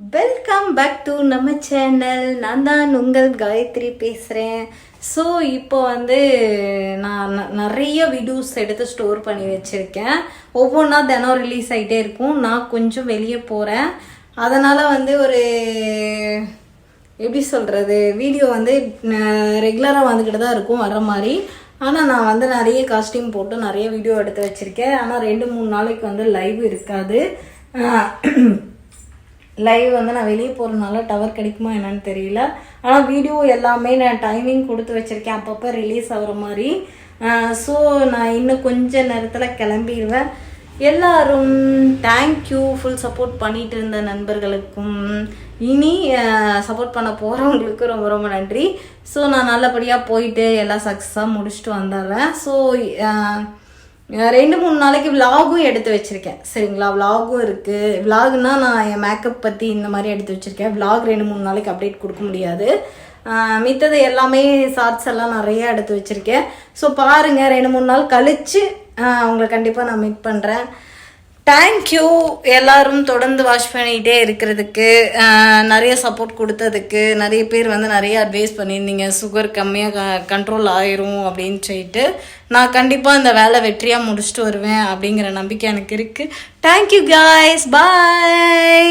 Welcome back to நம்ம channel நான் தான் உங்கள் காயத்ரி பேசுகிறேன் ஸோ இப்போ வந்து நான் நிறைய வீடியோஸ் எடுத்து ஸ்டோர் பண்ணி வச்சுருக்கேன். ஒவ்வொன்றா தினம் ரிலீஸ் ஆகிட்டே இருக்கும். நான் கொஞ்சம் வெளியே போகிறேன் அதனால் வந்து ஒரு எப்படி சொல்கிறது வீடியோ வந்து ரெகுலராக வந்துக்கிட்டு தான் இருக்கும் வர மாதிரி. ஆனால் நான் வந்து நிறைய காஸ்டியூம் போட்டு நிறைய வீடியோ எடுத்து வச்சுருக்கேன். ஆனால் ரெண்டு மூணு நாளைக்கு வந்து லைவ் இருக்காது. லைவ் வந்து நான் வெளியே போகிறதுனால டவர் கிடைக்குமா என்னன்னு தெரியல. ஆனால் வீடியோ எல்லாமே நான் டைமிங் கொடுத்து வச்சுருக்கேன். அப்பப்போ ரிலீஸ் ஆகிற மாதிரி. ஸோ நான் இன்னும் கொஞ்ச நேரத்தில் கிளம்பிடுவேன் எல்லாரும் தேங்க்யூ ஃபுல் சப்போர்ட் பண்ணிட்டு இருந்த நண்பர்களுக்கும் இனி சப்போர்ட் பண்ண போகிறவங்களுக்கும் ரொம்ப ரொம்ப நன்றி. ஸோ நான் நல்லபடியாக போயிட்டு எல்லாம் சக்ஸஸாக முடிச்சுட்டு வந்துடுறேன் ஸோ ரெண்டு மூணு நாளைக்கு விலாகும் எடுத்து வச்சுருக்கேன். சரிங்களா? விலாகும் இருக்குது விலாகுனா நான் என் மேக்கப் பற்றி இந்த மாதிரி எடுத்து வச்சுருக்கேன். விலாக் ரெண்டு மூணு நாளைக்கு அப்டேட் கொடுக்க முடியாது. மித்தது எல்லாமே ஷார்ட்ஸ் எல்லாம் நிறைய எடுத்து வச்சுருக்கேன். ஸோ பாருங்கள் ரெண்டு மூணு நாள் கழித்து உங்களை கண்டிப்பாக நான் மீட் பண்ணுறேன் தேங்க்யூ எல்லாரும் தொடர்ந்து வாஷ் பண்ணிகிட்டே இருக்கிறதுக்கு நிறைய சப்போர்ட் கொடுத்ததுக்கு நிறைய பேர் வந்து நிறைய அட்வைஸ் பண்ணியிருந்தீங்க. சுகர் கம்மியாக கண்ட்ரோல் ஆயிரும் அப்படின்னு சொல்லிட்டு நான் கண்டிப்பாக இந்த வேலை வெற்றியாக முடிச்சுட்டு வருவேன் அப்படிங்கிற நம்பிக்கை எனக்கு இருக்குது தேங்க்யூ காய்ஸ் பாய்